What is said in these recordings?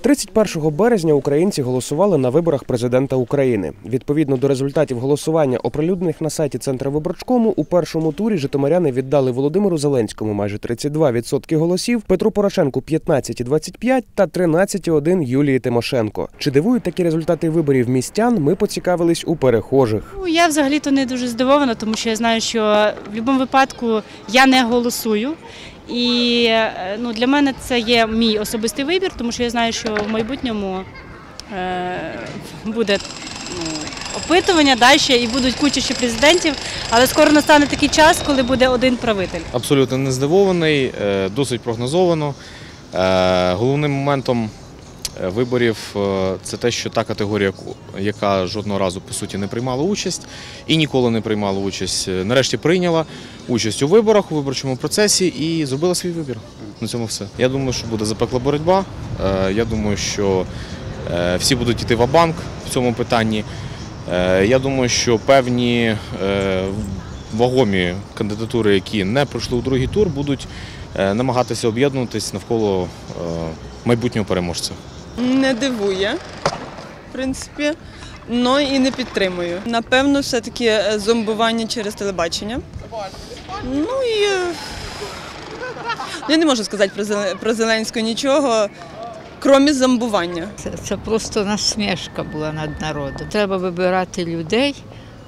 31 березня українці голосували на виборах президента України. Відповідно до результатів голосування, оприлюднених на сайті Центровиборчкому, у першому турі житомиряни віддали Володимиру Зеленському майже 32% голосів, Петру Порошенку 15,25 та 13,1 Юлії Тимошенко. Чи дивують такі результати виборів містян? Ми поцікавились у перехожих. Ну, Я взагалі-то не дуже здивована, тому що я знаю, що в будь-якому випадку я не голосую. І е, ну, для мене це є мій особистий вибір, тому що я знаю, що в майбутньому е, буде ну, опитування далі і будуть куча ще президентів, але скоро настане такий час, коли буде один правитель. Абсолютно не здивований, е, досить прогнозовано. Головним моментом виборів е, це те, що та категорія, яка жодного разу по суті не приймала участь і ніколи не приймала участь, е, нарешті прийняла участь у виборах, у виборчому процесі і зробила свій вибір. На цьому все. Я думаю, що буде запекла боротьба. Е, Я думаю, що е, всі будуть йти в банк в цьому питанні. Е, Я думаю, що певні е, вагомі кандидатури, які не пройшли у другий тур, будуть е, намагатися об'єднуватись навколо е, майбутнього переможця. Не дивує, в принципі, але і не підтримую. Напевно, все-таки е, зомбування через телебачення. Ну і е, я не можу сказати про Зеленського нічого, крім зомбування. Це, це просто насмішка була над народом. Треба вибирати людей,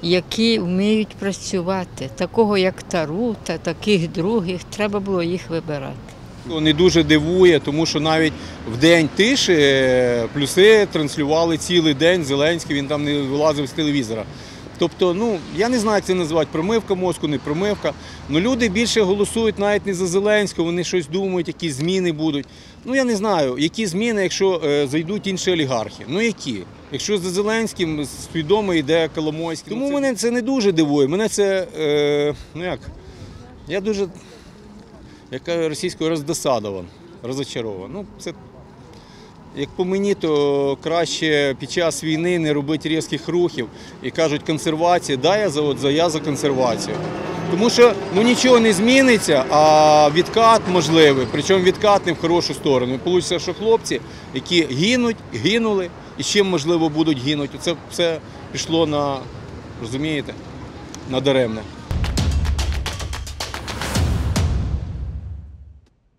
які вміють працювати. Такого, як Тарута, таких других, треба було їх вибирати. Не дуже дивує, тому що навіть в день тиші е, плюси транслювали цілий день Зеленський, він там не вилазив з телевізора. Тобто, ну я не знаю, як це називати промивка мозку, не промивка. Ну люди більше голосують навіть не за Зеленського, вони щось думають, які зміни будуть. Ну я не знаю, які зміни, якщо е, зайдуть інші олігархи. Ну які? Якщо за Зеленським свідомо йде Коломойський. Тому мене це не дуже дивує. Мене це е, ну як? Я дуже як кажуть російською роздосадован, розочарован. Ну, це, як по мені, то краще під час війни не робити різких рухів і кажуть консервація, да, я за, от, за, я за консервацію. Тому що ну, нічого не зміниться, а відкат можливий, причому відкат не в хорошу сторону. І Получиться, що хлопці, які гинуть, гинули, і чим можливо будуть гинути, це все пішло на, розумієте, на даремне.